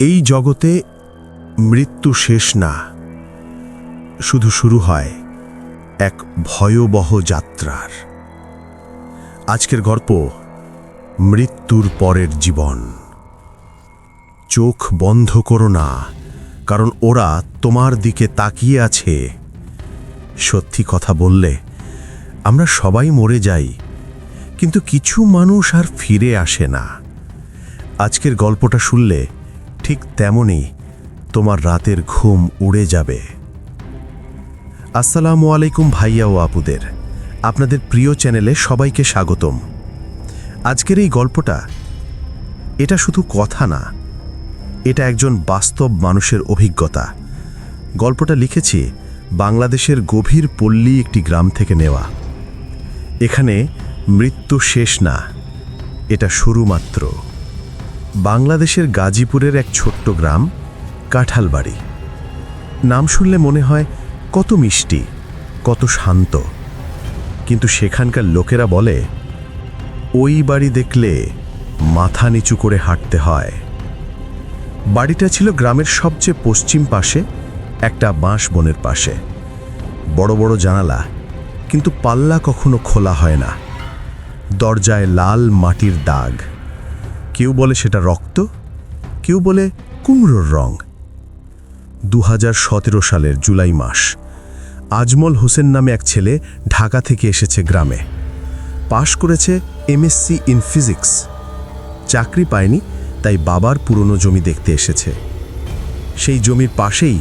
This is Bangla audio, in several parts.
এই জগতে মৃত্যু শেষ না, শুধু শুরু হয় এক ভয়বহ যাত্রার। আজকের গল্প, মৃত্যুর পরের জীবন। চোখ বন্ধ করো না, কারণ ওরা তোমার দিকে তাকিয়ে আছে। সত্যি কথা বললে, আমরা সবাই মরে যাই, কিন্তু কিছু মানুষ আর ফিরে আসে না। আজকের গল্পটা শুনলে ঠিক তেমনই তোমার রাতের ঘুম উড়ে যাবে। আসসালামু আলাইকুম ভাইয়া ও আপুদের। আপনাদের প্রিয় চ্যানেলে সবাইকে স্বাগতম। আজকের এই গল্পটা এটা শুধু কথা না, এটা একজন বাস্তব মানুষের অভিজ্ঞতা। গল্পটা লিখেছি বাংলাদেশের গভীর পল্লী একটি গ্রাম থেকে নেওয়া। এখানে মৃত্যু শেষ না, এটা শুরু মাত্র বাংলাদেশের গাজীপুরের এক ছোট্ট গ্রাম, কাঁঠালবাড়ি। নাম শুনলে মনে হয় কত মিষ্টি, কত শান্ত। কিন্তু সেখানকার লোকেরা বলে, ওই বাড়ি দেখলে মাথা নিচু করে হাঁটতে হয়। বাড়িটা ছিল গ্রামের সবচেয়ে পশ্চিম পাশে, একটা বাঁশ বনের পাশে। বড় বড় জানালা, কিন্তু পাল্লা কখনো খোলা হয় না। দরজায় লাল মাটির দাগ। কেউ বলে সেটা রক্ত, কেউ বলে কুমড়োর রং। দু হাজার সতেরো সালের জুলাই মাস, আজমল হোসেন নামে এক ছেলে ঢাকা থেকে এসেছে গ্রামে। পাশ করেছে এমএসসি ইন ফিজিক্স চাকরি পায়নি, তাই বাবার পুরনো জমি দেখতে এসেছে। সেই জমির পাশেই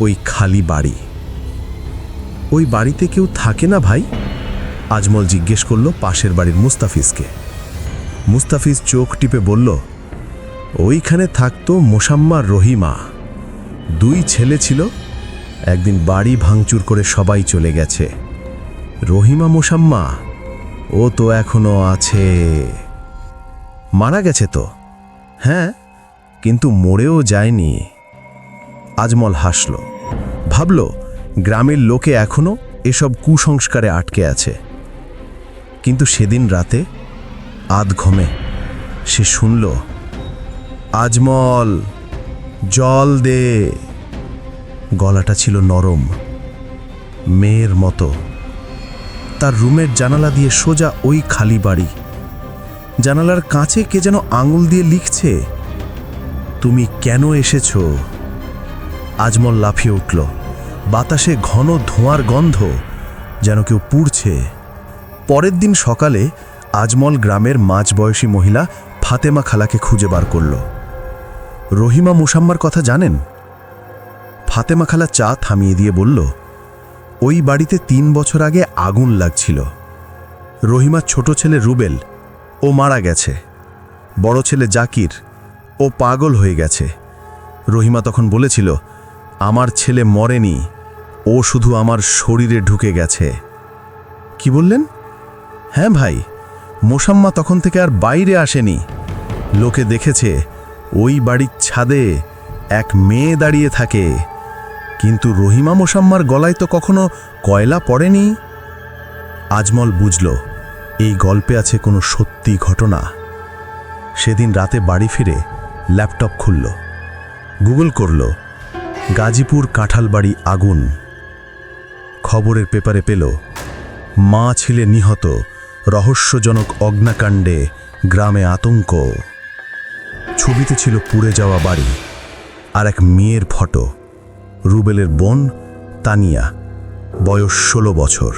ওই খালি বাড়ি। ওই বাড়িতে কেউ থাকে না ভাই? আজমল জিজ্ঞেস করল পাশের বাড়ির মুস্তাফিজকে। মুস্তাফিজ চোখ টিপে বলল, ওইখানে থাকতো মোসাম্মার রহিমা। দুই ছেলে ছিল। একদিন বাড়ি ভাঙচুর করে সবাই চলে গেছে। রহিমা মোসাম্মা, ও তো এখনও আছে। মারা গেছে তো? হ্যাঁ কিন্তু মরেও যায়নি। আজমল হাসল। ভাবল, গ্রামের লোকে এখনও এসব কুসংস্কারে আটকে আছে। কিন্তু সেদিন রাতে আধ ঘমে সে শুনল, আজমল, জল দে। গলাটা ছিল নরম, মেয়ের মতো। তার রুমের জানালা দিয়ে সোজা ওই খালি বাড়ি। জানালার কাছে কে যেন আঙুল দিয়ে লিখছে, তুমি কেন এসেছ? আজমল লাফিয়ে উঠল। বাতাসে ঘন ধোঁয়ার গন্ধ যেন কেউ পুড়ছে। পরের দিন সকালে আজমল গ্রামের মাঝবয়সী মহিলা ফাতেমা খালাকে খুঁজে বার করল। রহিমা মুসাম্মার কথা জানেন? ফাতেমা খালা চা থামিয়ে দিয়ে বলল, ওই বাড়িতে তিন বছর আগে আগুন লাগছিল। রহিমার ছোট ছেলে রুবেল, ও মারা গেছে। বড় ছেলে জাকির, ও পাগল হয়ে গেছে। রহিমা তখন বলেছিল, আমার ছেলে মরেনি, ও শুধু আমার শরীরে ঢুকে গেছে। কি বললেন? হ্যাঁ ভাই মোসাম্মা তখন থেকে আর বাইরে আসেনি। লোকে দেখেছে, ওই বাড়ির ছাদে এক মেয়ে দাঁড়িয়ে থাকে। কিন্তু রহিমা মোসাম্মার গলায় তো কখনো কয়লা পড়েনি? আজমল বুঝল, এই গল্পে আছে কোনো সত্যি ঘটনা। সেদিন রাতে বাড়ি ফিরে ল্যাপটপ খুলল, গুগল করল, গাজীপুর কাঁঠালবাড়ি আগুন। খবরের পেপারে পেল, মা ছিলে নিহত রহস্যজনক অগ্নাকাণ্ডে গ্রামে আতঙ্ক। ছবিতে ছিল পুড়ে যাওয়া বাড়ি আর এক মেয়ের ফটো। রুবেলের বোন তানিয়া, বয়স ষোলো বছর।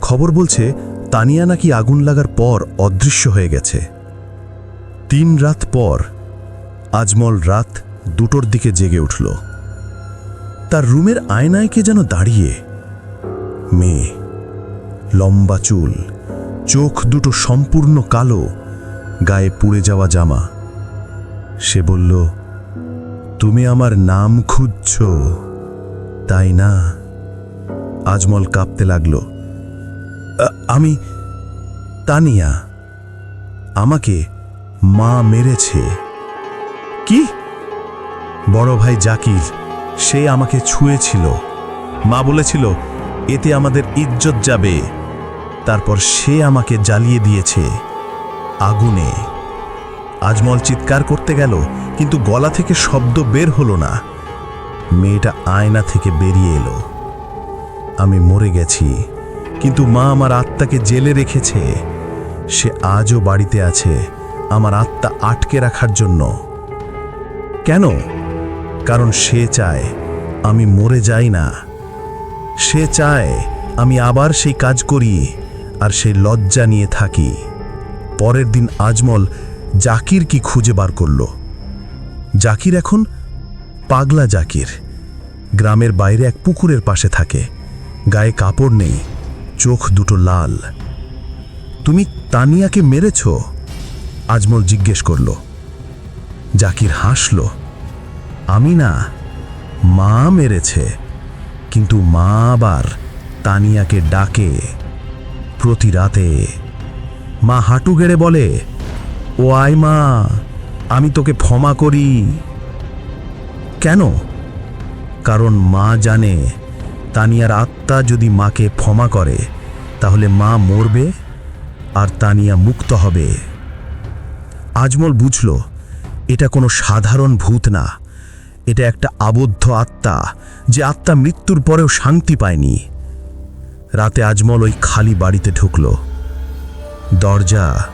খবর বলছে, তানিয়া নাকি আগুন লাগার পর অদৃশ্য হয়ে গেছে। তিন রাত পর আজমল রাত দুটোর দিকে জেগে উঠল। তার রুমের আয়নায় কে যেন দাঁড়িয়ে। মেয়ে, লম্বা চুল চোখ দুটো সম্পূর্ণ কালো, গায়ে পুড়ে যাওয়া জামা। সে বলল, তুমি আমার নাম খুঁজছ। তাই না? আজমল কাঁপতে লাগল আমি তানিয়া। আমাকে মা মেরেছে। কি? বড় ভাই জাকির, সে আমাকে ছুঁয়েছিল। মা বলেছিল, এতে আমাদের ইজ্জত যাবে। তারপর সে আমাকে জ্বালিয়ে দিয়েছে। আগুনে। আজমল চিৎকার করতে গেল, কিন্তু গলা থেকে শব্দ বের হলো না। মেয়েটা আয়না থেকে বেরিয়ে এলো। আমি মরে গেছি, কিন্তু মা আমার আত্মাকে জেলে রেখেছে। সে আজও বাড়িতে আছে, আমার আত্মা আটকে রাখার জন্য। কেন? কারণ সে চায় আমি মরে যাই না। সে চায় আমি আবার সেই কাজ করি। আর সেই লজ্জা নিয়ে থাকি। পরের দিন আজমল জাকির কি খুঁজে বার করল। জাকির এখন পাগলা জাকির। গ্রামের বাইরে এক পুকুরের পাশে থাকে। গায়ে কাপড় নেই, চোখ দুটো লাল। তুমি তানিয়াকে মেরেছ? আজমল জিজ্ঞেস করল। জাকির হাসল। আমি না, মা মেরেছে, কিন্তু মা আবার তানিয়াকে ডাকে। প্রতি রাতে। মা হাঁটু গেড়ে বলে, ও আয় মা, আমি তোকে ক্ষমা করি। কেন? কারণ মা জানে, তানিয়ার আত্মা যদি মাকে ক্ষমা করে, তাহলে মা মরবে আর তানিয়া মুক্ত হবে। আজমল বুঝল, এটা কোনো সাধারণ ভূত না। এটা একটা আবদ্ধ আত্মা, যে আত্মা মৃত্যুর পরেও শান্তি পায়নি। রাতে আজমল ওই খালি বাড়িতে ঢুকল। দরজা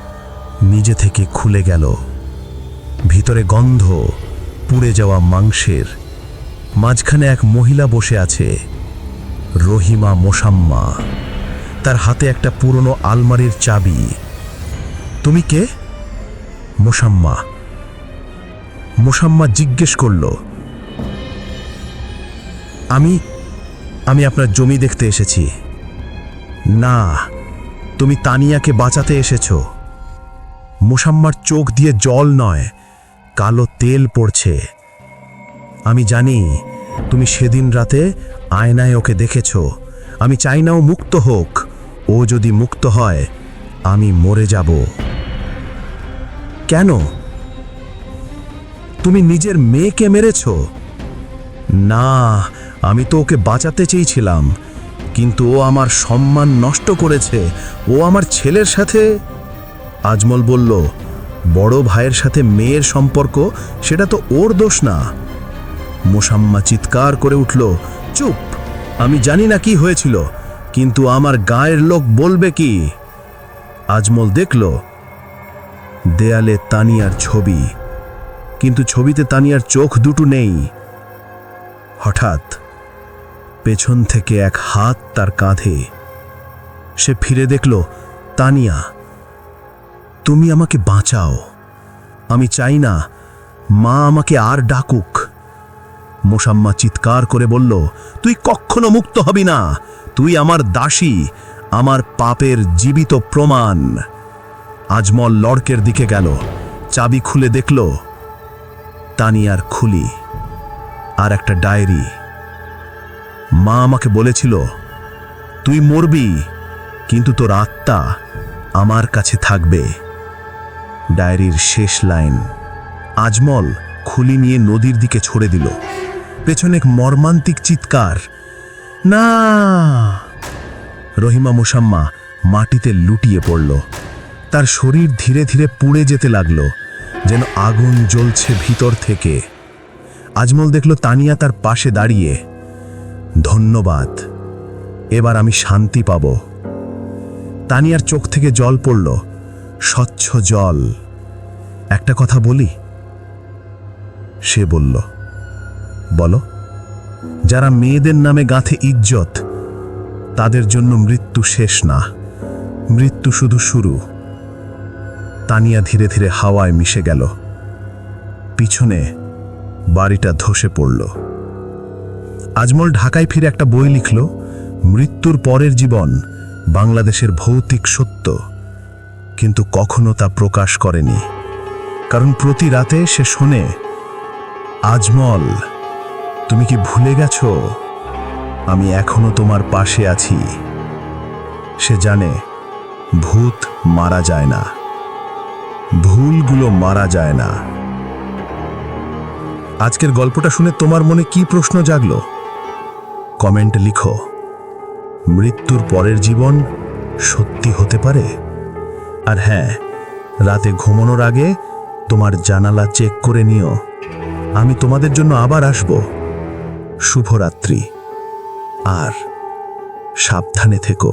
নিজে থেকে খুলে গেল। ভিতরে গন্ধ, পুড়ে যাওয়া মাংসের। মাঝখানে এক মহিলা বসে আছে, রহিমা মোসাম্মা। তার হাতে একটা পুরনো আলমারির চাবি। তুমি কে? মোসাম্মা। মোসাম্মা জিজ্ঞেস করল, আমি আমি আপনার জমি দেখতে এসেছি। না, তুমি তানিয়াকে বাঁচাতে এসেছ। মোসাম্মার চোখ দিয়ে জল নয়, কালো তেল পড়ছে। আমি জানি তুমি সেদিন রাতে আয়নায় ওকে দেখেছ। আমি চাই না ও মুক্ত হোক। ও যদি মুক্ত হয়, আমি মরে যাব। কেন? তুমি নিজের মেয়েকে মেরেছ? না, আমি তো ওকে বাঁচাতে চেয়েছিলাম। কিন্তু ও আমার সম্মান নষ্ট করেছে। ও আমার ছেলের সাথে? আজমল বলল, বড় ভাইয়ের সাথে মেয়ের সম্পর্ক, সেটা তো ওর দোষ না। মোসাম্মা চিৎকার করে উঠল, চুপ, আমি জানি না কি হয়েছিল, কিন্তু আমার গায়ের লোক বলবে কি? আজমল দেখল, দেয়ালে তানিয়ার ছবি, কিন্তু ছবিতে তানিয়ার চোখ দুটো নেই। হঠাৎ পেছন থেকে এক হাত তার কাঁধে। সে ফিরে দেখল, তানিয়া, তুমি আমাকে বাঁচাও। আমি চাই না, মা আমাকে আর ডাকুক। মোসাম্মা চিৎকার করে বলল, তুই কখনো মুক্ত হবি না। তুই আমার দাসী, আমার পাপের জীবিত প্রমাণ। আজমল লড়কের দিকে গেল, চাবি খুলে দেখল, তানিয়ার খুলি আর একটা ডায়েরি। মা আমাকে বলেছিল, তুই মরবি, কিন্তু তোর আত্মা আমার কাছে থাকবে। ডায়েরির শেষ লাইন, আজমল খুলি নিয়ে নদীর দিকে ছড়ে দিল। পেছনে এক মর্মান্তিক চিৎকার, না! রহিমা মোসাম্মা মাটিতে লুটিয়ে পড়ল। তার শরীর ধীরে ধীরে পুড়ে যেতে লাগল, যেন আগুন জ্বলছে ভিতর থেকে। আজমল দেখল তানিয়া তার পাশে দাঁড়িয়ে ধন্যবাদ। এবার আমি শান্তি পাব। তানিয়ার চোখ থেকে জল পড়ল। স্বচ্ছ জল। একটা কথা বলি? সে বলল, বলো, যারা মেয়েদের নামে গাঁথে ইজ্জত, তাদের জন্য মৃত্যু শেষ না। মৃত্যু শুধু শুরু। তানিয়া ধীরে ধীরে হাওয়ায় মিশে গেল। পিছনে বাড়িটা ধসে পড়ল। আজমল ঢাকায় ফিরে একটা বই লিখল, মৃত্যুর পরের জীবন বাংলাদেশের ভৌতিক সত্য। কিন্তু কখনো তা প্রকাশ করেনি। কারণ প্রতি রাতে সে শোনে, আজমল, তুমি কি ভুলে গেছ? আমি এখনও তোমার পাশে আছি। সে জানে, ভূত মারা যায় না। ভুলগুলো মারা যায় না। আজকের গল্পটা শুনে তোমার মনে কি প্রশ্ন জাগলো? কমেন্টে লিখো। মৃত্যুর পরের জীবন সত্যি হতে পারে? আর হ্যাঁ রাতে ঘুমানোর আগে তোমার জানালা চেক করে নিও। আমি তোমাদের জন্য আবার আসব। শুভরাত্রি। আর সাবধানে থেকো।